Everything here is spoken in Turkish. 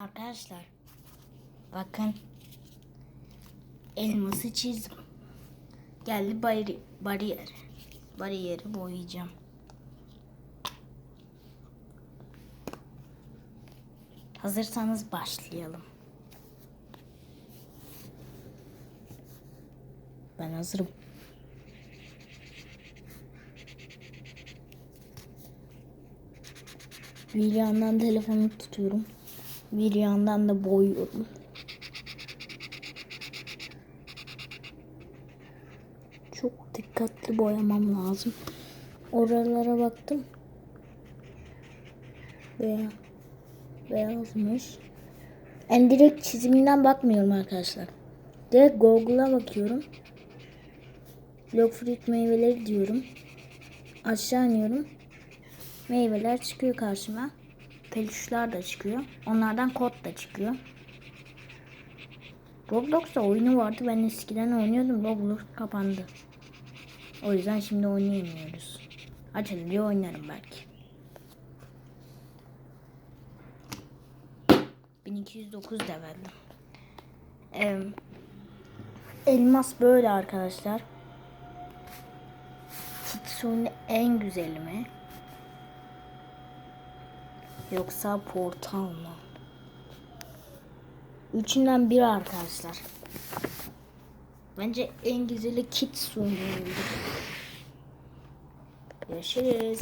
Arkadaşlar bakın elması çizdim. Geldi bari bariyer. Bariyeri boyayacağım. Hazırsanız başlayalım. Ben hazırım. Bir yandan telefonu tutuyorum. Bir yandan da boyuyorum. Çok dikkatli boyamam lazım. Oralara baktım. Beyaz. Beyazmış. En direkt çiziminden bakmıyorum arkadaşlar. Direkt Google'a bakıyorum. Blockfruit meyveleri diyorum. Aşağı iniyorum. Meyveler çıkıyor karşıma. Peluşlar da çıkıyor. Onlardan kod da çıkıyor. Roblox'ta oyunu vardı. Ben eskiden oynuyordum. Roblox kapandı. O yüzden şimdi oynayamıyoruz. Açılınca oynarım belki. 1209 leveldim. Ee, elmas böyle arkadaşlar. Kitsune en güzeli mi? Yoksa portal mı? Üçünden biri arkadaşlar. Bence en güzeli Kitsune. Görüşürüz.